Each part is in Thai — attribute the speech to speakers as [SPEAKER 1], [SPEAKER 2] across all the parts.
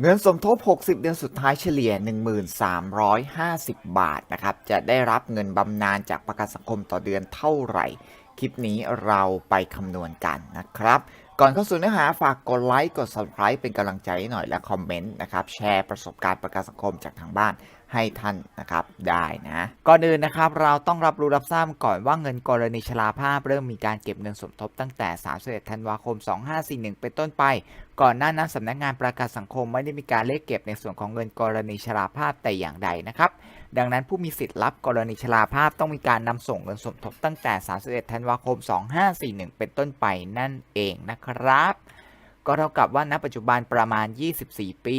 [SPEAKER 1] เงินสมทบ 60 เดือนสุดท้ายเฉลี่ย 1350 บาทนะครับ จะได้รับเงินบำนาญจากประกันสังคมต่อเดือนเท่าไหร่ คลิปนี้เราไปคำนวณกันนะครับ ก่อนเข้าสู่เนื้อหาฝากกดไลค์ กด subscribe เป็นกำลังใจให้หน่อยและคอมเมนต์นะครับ แชร์ประสบการณ์ประกันสังคมจากทางบ้าน ให้ท่านนะครับได้นะก่อนอื่นนะครับเราต้องรับรู้รับทราบก่อนว่าเงินกรณีชราภาพเริ่มมีการเก็บเงินสมทบตั้งแต่ 31 ธันวาคม 2541 เป็นต้นไป ก่อนหน้านั้นสำนักงานประกันสังคมไม่ได้มีการเลขเก็บในส่วนของเงินกรณีชราภาพแต่อย่างใดนะครับดังนั้นผู้มีสิทธิ์รับกรณีชราภาพต้องมีการนำส่งเงินสมทบตั้งแต่ 31 ธันวาคม 2541 เป็นต้นไปนั่นเองนะครับ ก็เท่ากับว่าณปัจจุบันประมาณ 24 ปี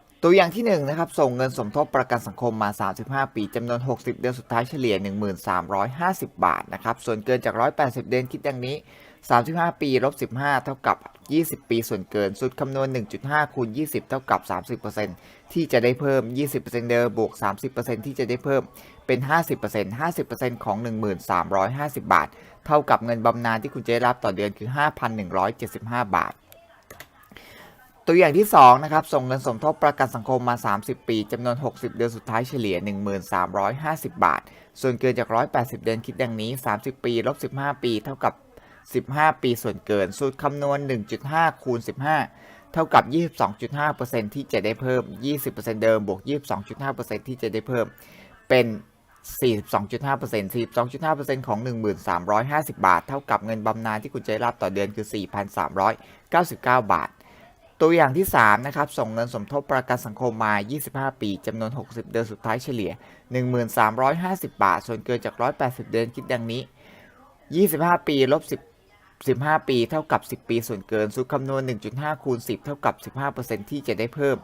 [SPEAKER 1] ตัวอย่างที่1นะครับส่งเงินสมทบประกันสังคมมา 35 ปีจำนวน 60 เดือนสุดท้ายเฉลี่ย 1350 บาทนะครับส่วนเกินจาก 180 เดือนคิดดังนี้ 35 ปีลบ15 เท่ากับ 20 ปีส่วนเกินสุดคำนวณ 1.5 คูณ 20 เท่ากับ 30%ที่จะได้เพิ่ม 20%เดิมบวก 30%ที่จะได้เพิ่มเป็น 50% 50%ของ 1350 บาท เท่ากับเงินบำนาญที่คุณจะได้รับต่อเดือนคือ 5,175 บาท ตัวอย่างที่ 2 นะครับ ส่งเงินสมทบประกันสังคมมา 30 ปีจำนวน 60 เดือนสุดท้ายเฉลี่ย 1350 บาท ส่วนเกินจาก 180 เดือนคิดดังนี้ 30 ปีลบ15 ปี เท่ากับ 15 ปีส่วนเกิน สูตรคำนวณ 1.5 คูณ 15 เท่ากับ 22.5%ที่จะได้เพิ่ม 20%เดิมบวก 22.5%ที่จะได้เพิ่ม เป็น 42.5% 42.5%ของ 1350 บาท เท่ากับเงินบำนาญที่คุณจะรับต่อเดือนคือ 4,399 บาท ตัวอย่างที่ 3 นะครับ ส่งเงินสมทบประกันสังคมมา 25 ปี จำนวน 60 เดือนสุดท้ายเฉลี่ย 1350 บาท ส่วนเกินจาก 180 เดือนคิดดังนี้ 25 ปีลบ10 15 ปี เท่ากับ 10 ปี ส่วนเกินสูตรคำนวณ 1.5 คูณ 10 เท่ากับ 15%ที่จะได้เพิ่ม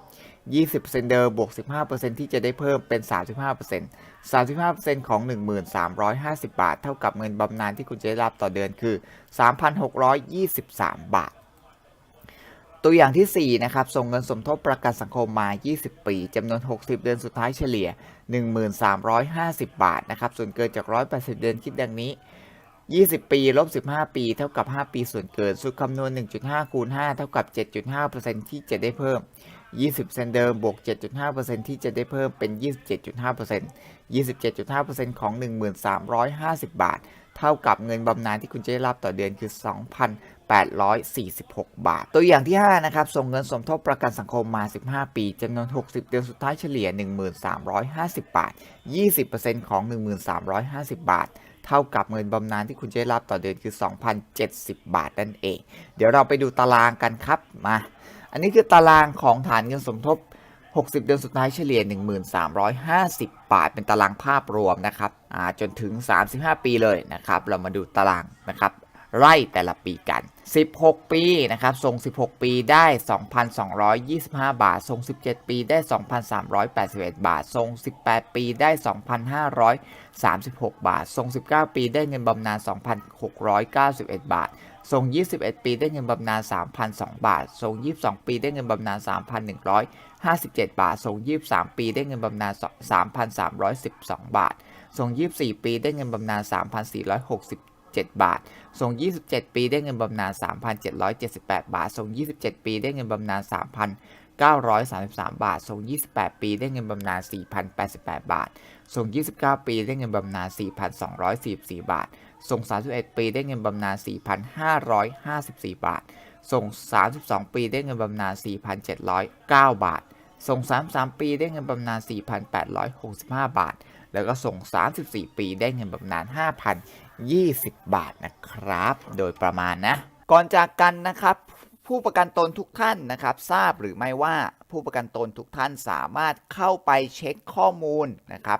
[SPEAKER 1] 20%เดิมบวก 15%ที่จะได้เพิ่มเป็น 35% 35%ของ 1350 บาท เท่ากับเงินบำนาญที่คุณจะได้รับต่อเดือนคือ 3,623 บาท ตัวอย่างที่ 4 นะครับ ส่งเงินสมทบประกันสังคมมา 20 ปีจำนวน 60 เดือนสุดท้ายเฉลี่ย 1350 บาทนะครับ ส่วนเกินจาก 180 เดือนคิดดังนี้ 20 ปีลบ15 ปี เท่ากับ 5 ปีส่วนเกิน สูตรคำนวณ 1.5 คูณ 5 เท่ากับ 7.5%ที่จะได้เพิ่ม 20%เดิมบวก 7.5%ที่จะได้เพิ่มเป็น 27.5% 27.5%ของ 1350 บาท เท่ากับเงินบำนาญที่คุณจะได้รับต่อเดือนคือ 2,846 บาท ตัวอย่างที่ 5 นะครับ ส่งเงินสมทบประกันสังคมมา 15 ปีจำนวน 60 เดือนสุดท้ายเฉลี่ย 1350 บาท 20%ของ 1350 บาทเท่ากับเงินบำนาญที่คุณจะได้รับต่อเดือนคือ 2,070 บาทนั่นเอง เดี๋ยวเราไปดูตารางกันครับ มา อันนี้คือตารางของฐานเงินสมทบ 60 เดือนสุดท้ายเฉลี่ย 1350 บาท เป็นตารางภาพรวมนะครับจนถึง 35 ปีเลยนะครับ เรามาดูตารางนะครับไล่แต่ละปีกัน 16 ปีนะครับ ส่ง 16 ปีได้ 2,225 บาท ส่ง 17 ปีได้ 2,381 บาท ส่ง 18 ปีได้ 2,536 บาท ส่ง 19 ปีได้เงินบำนาญ 2,691 บาท ส่ง21 ปีได้เงินบำนาญ3,002 บาทส่ง22 ปีได้เงินบำนาญ3,157 บาทส่ง23 ปีได้เงินบำนาญ3,312 บาทส่ง24 ปีได้เงินบำนาญ3,467 บาทส่ง27 ปีได้เงินบำนาญ3,778 บาทส่ง27 ปีได้เงินบำนาญ3,933 บาทส่ง28 ปีได้เงินบำนาญ4,088 บาทส่ง29 ปีได้เงินบำนาญ4,244 บาท ส่ง 31 ปีได้เงินบำนาญ 4,554 บาท ส่ง 32 ปีได้เงินบำนาญ 4,709 บาท ส่ง 33 ปีได้เงินบำนาญ 4,865 บาท แล้วก็ส่ง 34 ปีได้เงินบำนาญ 5,020 บาทนะครับ โดยประมาณนะ ก่อนจากกันนะครับผู้ประกันตนทุกท่านนะครับ ทราบหรือไม่ว่าผู้ประกันตนทุกท่านสามารถเข้าไปเช็คข้อมูลนะครับ